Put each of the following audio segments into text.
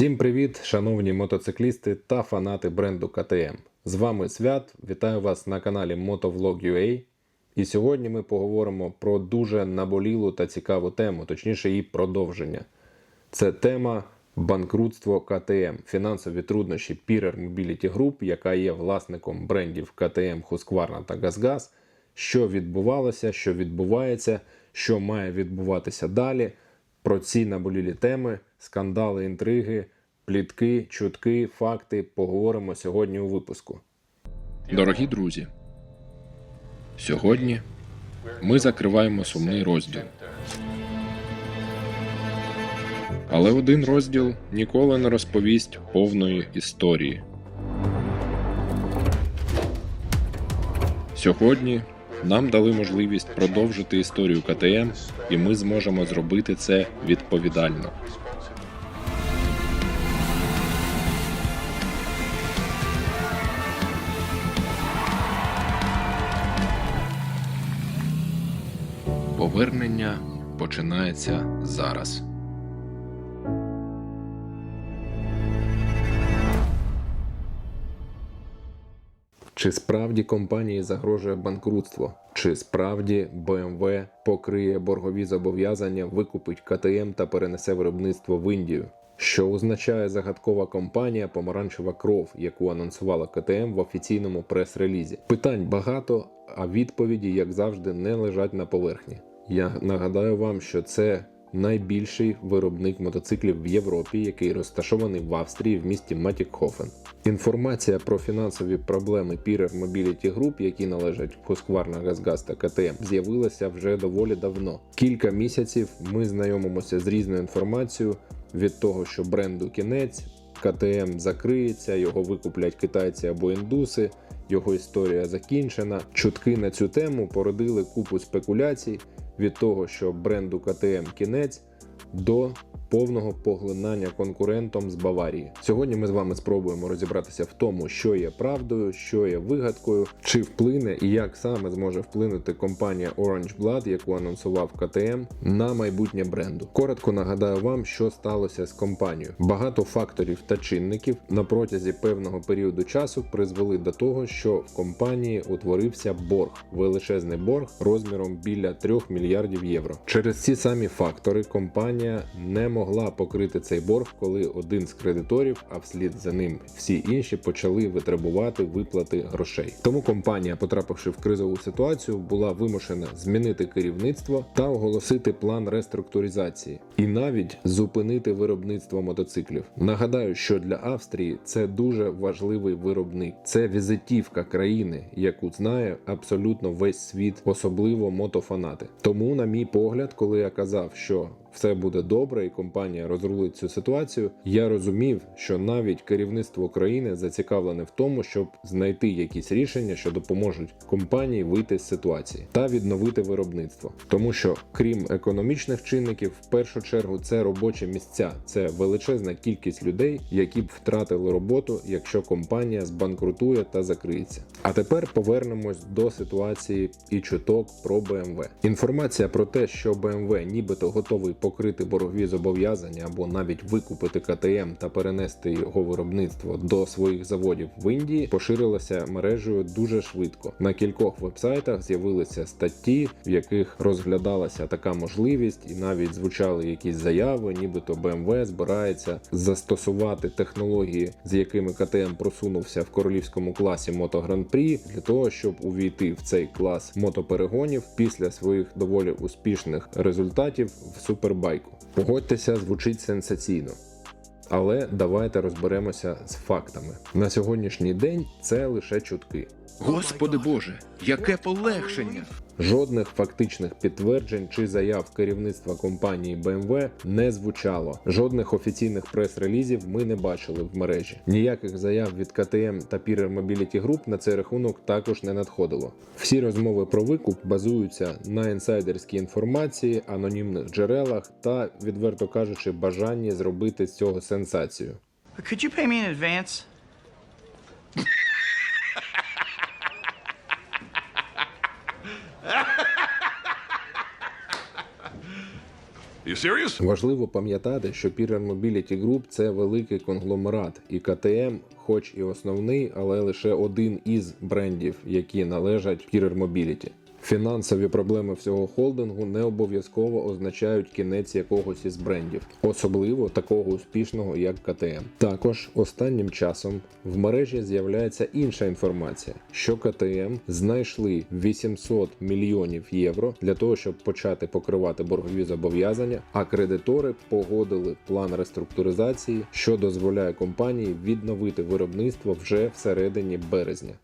Всім привіт, шановні мотоциклісти та фанати бренду КТМ. З вами Свят. Вітаю вас на каналі Motovlog.ua. І сьогодні ми поговоримо про дуже наболілу та цікаву тему, точніше її продовження. Це тема банкрутство КТМ, фінансові труднощі Pirer Mobility Group, яка є власником брендів КТМ, Husqvarna та GazGaz. Що відбувалося, що відбувається, що має відбуватися далі. Про ці наболілі теми, скандали, інтриги, плітки, чутки, факти поговоримо сьогодні у випуску. Дорогі друзі, сьогодні ми закриваємо сумний розділ. Але один розділ ніколи не розповість повної історії. Сьогодні нам дали можливість продовжити історію КТМ, і ми зможемо зробити це відповідально. Повернення починається зараз. Чи справді компанії загрожує банкрутство? Чи справді BMW покриє боргові зобов'язання, викупить КТМ та перенесе виробництво в Індію? Що означає загадкова компанія Помаранчева кров, яку анонсувала КТМ в офіційному прес-релізі? Питань багато, а відповіді, як завжди, не лежать на поверхні. Я нагадаю вам, що це найбільший виробник мотоциклів в Європі, який розташований в Австрії в місті Матікхофен. Інформація про фінансові проблеми Pirer Mobility Group, які належать Husqvarna, GazGaz та КТМ, з'явилася вже доволі давно. Кілька місяців ми знайомимося з різною інформацією від того, що бренду кінець, КТМ закриється, його викуплять китайці або індуси. Його історія закінчена. Чутки на цю тему породили купу спекуляцій від того, що бренду КТМ кінець до повного поглинання конкурентом з Баварії. Сьогодні ми з вами спробуємо розібратися в тому, що є правдою, що є вигадкою, чи вплине і як саме зможе вплинути компанія Orange Blood, яку анонсував КТМ, на майбутнє бренду. Коротко нагадаю вам, що сталося з компанією. Багато факторів та чинників на протязі певного періоду часу призвели до того, що в компанії утворився борг, величезний борг розміром біля 3 мільярдів євро. Через ці самі фактори компанія не могла покрити цей борг, коли один з кредиторів, а вслід за ним всі інші почали витребувати виплати грошей. Тому компанія, потрапивши в кризову ситуацію, була вимушена змінити керівництво та оголосити план реструктуризації і навіть зупинити виробництво мотоциклів. Нагадаю, що для Австрії це дуже важливий виробник. Це візитівка країни, яку знає абсолютно весь світ, особливо мотофанати. Тому, на мій погляд, коли я казав, що все буде добре, і компанія розрулить цю ситуацію. Я розумів, що навіть керівництво країни зацікавлене в тому, щоб знайти якісь рішення, що допоможуть компанії вийти з ситуації та відновити виробництво. Тому що, крім економічних чинників, в першу чергу це робочі місця, це величезна кількість людей, які б втратили роботу, якщо компанія збанкрутує та закриється. А тепер повернемось до ситуації і чуток про BMW. Інформація про те, що BMW нібито готовий покрити боргові зобов'язання або навіть викупити КТМ та перенести його виробництво до своїх заводів в Індії, поширилася мережею дуже швидко. На кількох вебсайтах з'явилися статті, в яких розглядалася така можливість, і навіть звучали якісь заяви, нібито BMW збирається застосувати технології, з якими КТМ просунувся в королівському класі Grand Prix, для того, щоб увійти в цей клас мотоперегонів після своїх доволі успішних результатів в супер супербайку. Погодьтеся, звучить сенсаційно. Але давайте розберемося з фактами. На сьогоднішній день це лише чутки. Господи Боже, яке полегшення! Жодних фактичних підтверджень чи заяв керівництва компанії BMW не звучало. Жодних офіційних прес-релізів ми не бачили в мережі. Ніяких заяв від КТМ та Pirer Mobility Group на цей рахунок також не надходило. Всі розмови про викуп базуються на інсайдерській інформації, анонімних джерелах та, відверто кажучи, бажанні зробити з цього сенсацію. Could you pay me in advance? Важливо пам'ятати, що Peer Mobility Group – це великий конгломерат, і КТМ, хоч і основний, але лише один із брендів, які належать Peer Mobility. Фінансові проблеми всього холдингу не обов'язково означають кінець якогось із брендів, особливо такого успішного, як КТМ. Також останнім часом в мережі з'являється інша інформація, що КТМ знайшли 800 мільйонів євро для того, щоб почати покривати боргові зобов'язання, а кредитори погодили план реструктуризації, що дозволяє компанії відновити виробництво вже всередині березня.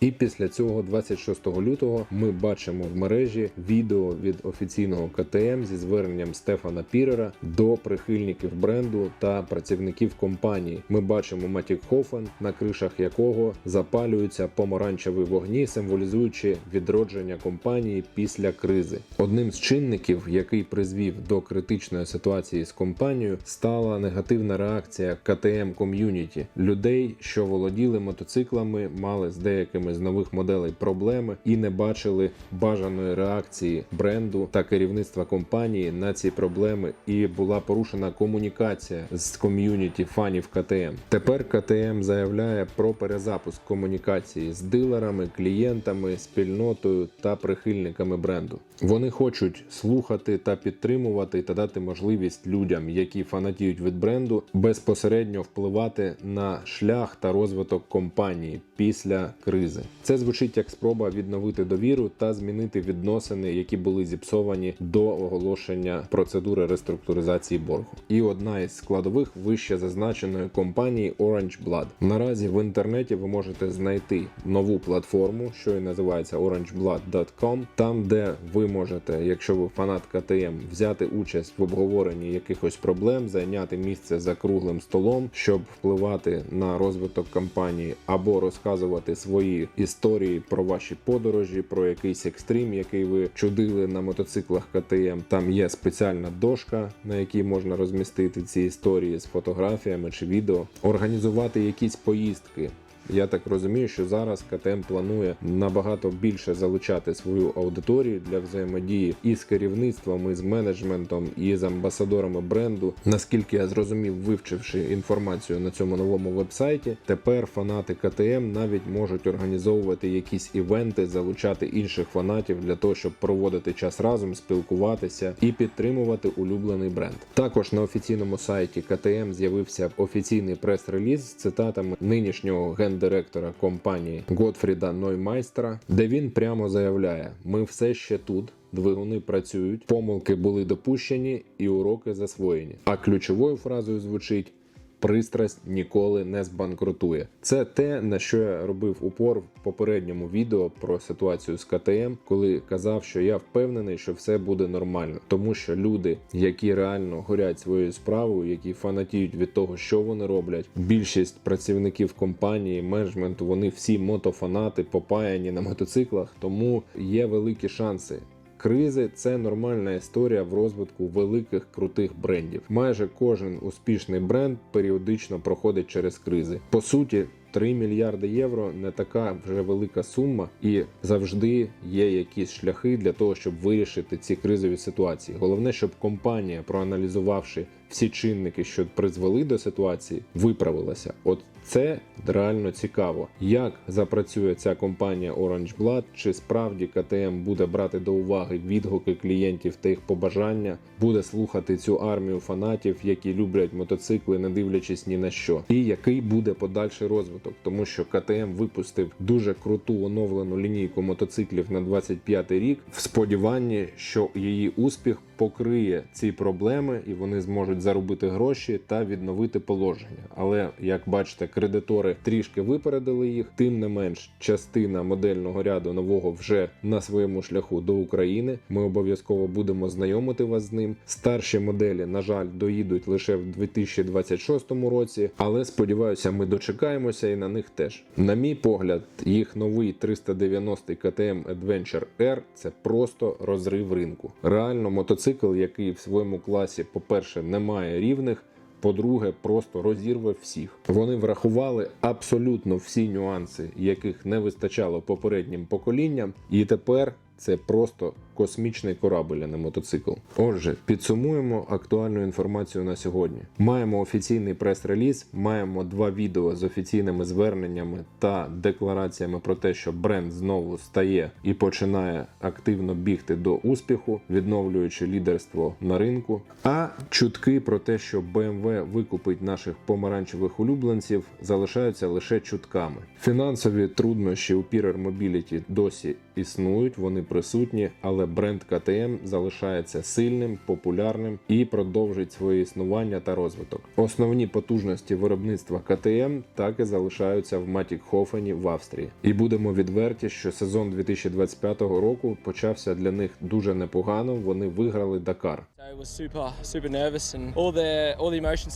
І після цього, 26 лютого, ми бачимо в мережі відео від офіційного КТМ зі зверненням Стефана Пірера до прихильників бренду та працівників компанії. Ми бачимо Матік Хофен, на кришах якого запалюються помаранчеві вогні, символізуючи відродження компанії після кризи. Одним з чинників, який призвів до критичної ситуації з компанією, стала негативна реакція КТМ ком'юніті людей, що володіли мотоциклами, мали з деякими з нових моделей проблеми і не бачили бажаної реакції бренду та керівництва компанії на ці проблеми, і була порушена комунікація з ком'юніті фанів КТМ. Тепер КТМ заявляє про перезапуск комунікації з дилерами, клієнтами, спільнотою та прихильниками бренду. Вони хочуть слухати та підтримувати та дати можливість людям, які фанатіють від бренду, безпосередньо впливати на шлях та розвиток компанії після кризи. Це звучить як спроба відновити довіру та змінити відносини, які були зіпсовані до оголошення процедури реструктуризації боргу. І одна із складових вище зазначеної компанії Orange Blood. Наразі в інтернеті ви можете знайти нову платформу, що і називається orangeblood.com, там де ви можете, якщо ви фанат КТМ, взяти участь в обговоренні якихось проблем, зайняти місце за круглим столом, щоб впливати на розвиток компанії, або розказувати свої історії про ваші подорожі, про якийсь екстрім, який ви чудили на мотоциклах КТМ. Там є спеціальна дошка, на якій можна розмістити ці історії з фотографіями чи відео, організувати якісь поїздки. Я так розумію, що зараз КТМ планує набагато більше залучати свою аудиторію для взаємодії і з керівництвом, і з менеджментом, і з амбасадорами бренду. Наскільки я зрозумів, вивчивши інформацію на цьому новому вебсайті, тепер фанати КТМ навіть можуть організовувати якісь івенти, залучати інших фанатів для того, щоб проводити час разом, спілкуватися і підтримувати улюблений бренд. Також на офіційному сайті КТМ з'явився офіційний прес-реліз з цитатами нинішнього гендиректора компанії Готфріда Ноймайстера, де він прямо заявляє: ми все ще тут. Двигуни працюють, помилки були допущені і уроки засвоєні. А ключовою фразою звучить. Пристрасть ніколи не збанкрутує. Це те, на що я робив упор в попередньому відео про ситуацію з КТМ, коли казав, що я впевнений, що все буде нормально, тому що люди, які реально горять своєю справою, які фанатіють від того, що вони роблять, більшість працівників компанії, менеджменту, вони всі мотофанати, попаяні на мотоциклах, тому є великі шанси. Кризи це нормальна історія в розвитку великих крутих брендів. Майже кожен успішний бренд періодично проходить через кризи. По суті, 3 мільярди євро не така вже велика сума, і завжди є якісь шляхи для того, щоб вирішити ці кризові ситуації. Головне, щоб компанія, проаналізувавши всі чинники, що призвели до ситуації, виправилася. От це реально цікаво, як запрацює ця компанія Orange Blood, чи справді КТМ буде брати до уваги відгуки клієнтів та їх побажання, буде слухати цю армію фанатів, які люблять мотоцикли, не дивлячись ні на що, і який буде подальший розвиток, тому що КТМ випустив дуже круту оновлену лінійку мотоциклів на 25 рік. В сподіванні, що її успіх покриє ці проблеми, і вони зможуть заробити гроші та відновити положення. Але як бачите, кредитори трішки випередили їх. Тим не менш, частина модельного ряду нового вже на своєму шляху до України. Ми обов'язково будемо знайомити вас з ним. Старші моделі, на жаль, доїдуть лише в 2026 році, але сподіваюся, ми дочекаємося і на них теж. На мій погляд, їх новий 390 KTM Adventure R – це просто розрив ринку. Реально, мотоцикл, який в своєму класі, по-перше, не має рівних. По-друге, просто розірве всіх. Вони врахували абсолютно всі нюанси, яких не вистачало попереднім поколінням, і тепер це просто космічний корабель, а не мотоцикл. Отже, підсумуємо актуальну інформацію на сьогодні. Маємо офіційний прес-реліз, маємо два відео з офіційними зверненнями та деклараціями про те, що бренд знову стає і починає активно бігти до успіху, відновлюючи лідерство на ринку. А чутки про те, що BMW викупить наших помаранчевих улюбленців, залишаються лише чутками. Фінансові труднощі у Pirer Mobility досі існують, вони присутні, але бренд КТМ залишається сильним, популярним і продовжить своє існування та розвиток. Основні потужності виробництва КТМ так і залишаються в Матікхофені в Австрії. І будемо відверті, що сезон 2025 року почався для них дуже непогано. Вони виграли Дакар. Super, super nervous, and all the all the emotions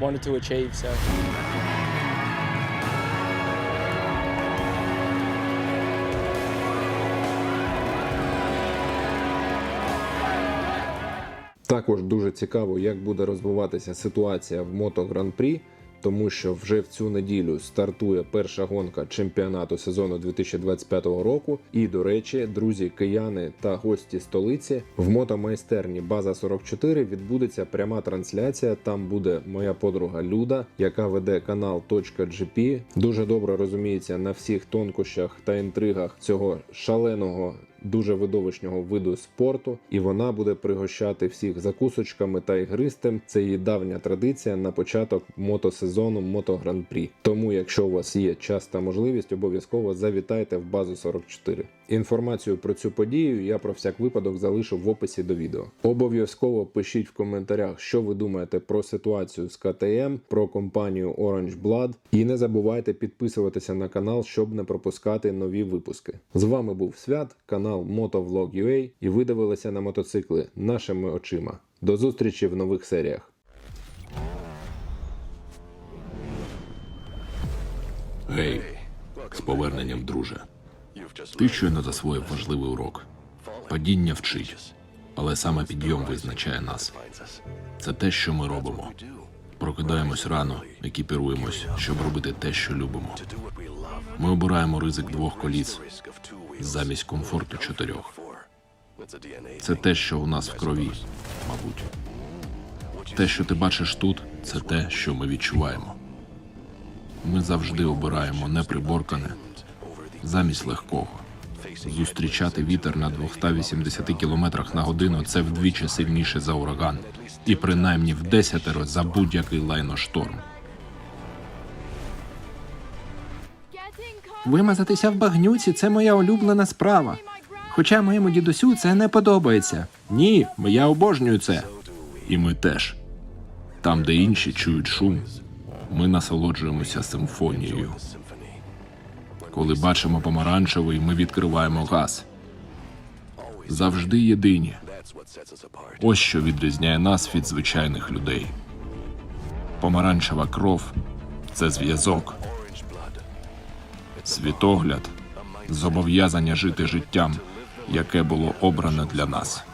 wanted to achieve. So. Також дуже цікаво, як буде розвиватися ситуація в Мото Гран-прі, тому що вже в цю неділю стартує перша гонка чемпіонату сезону 2025 року. І, до речі, друзі, кияни та гості столиці в мотомайстерні База 44 відбудеться пряма трансляція. Там буде моя подруга Люда, яка веде канал .gp. Дуже добре розуміється на всіх тонкощах та інтригах цього шаленого дуже видовищного виду спорту, і вона буде пригощати всіх закусочками та ігристим. Це її давня традиція на початок мотосезону Мото Гран-прі. Тому, якщо у вас є час та можливість, обов'язково завітайте в базу 44. Інформацію про цю подію я про всяк випадок залишу в описі до відео. Обов'язково пишіть в коментарях, що ви думаєте про ситуацію з КТМ, про компанію Orange Blood. І не забувайте підписуватися на канал, щоб не пропускати нові випуски. З вами був Свят, канал Motovlog.ua і ви дивилися на мотоцикли нашими очима. До зустрічі в нових серіях. Гей, з поверненням, друже. Ти щойно засвоїв важливий урок. Падіння вчить, але саме підйом визначає нас. Це те, що ми робимо. Прокидаємось рано, екіпіруємось, щоб робити те, що любимо. Ми обираємо ризик двох коліс замість комфорту чотирьох. Це те, що у нас в крові, мабуть. Те, що ти бачиш тут, це те, що ми відчуваємо. Ми завжди обираємо неприборкане замість легкого. Зустрічати вітер на 280 км на годину це вдвічі сильніше за ураган, і принаймні в десятеро за будь-який лайношторм. Вимазатися в багнюці це моя улюблена справа. Хоча моєму дідусю це не подобається. Ні, я обожнюю це. І ми теж. Там, де інші чують шум, ми насолоджуємося симфонією. Коли бачимо помаранчевий, ми відкриваємо газ. Завжди єдині. Ось що відрізняє нас від звичайних людей. Помаранчева кров це зв'язок, світогляд, зобов'язання жити життям, яке було обране для нас.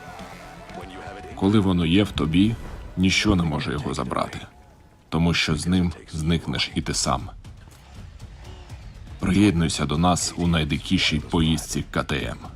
Коли воно є в тобі, ніщо не може його забрати, тому що з ним зникнеш і ти сам. Приєднуйся до нас у найдикішій поїздці КТМ.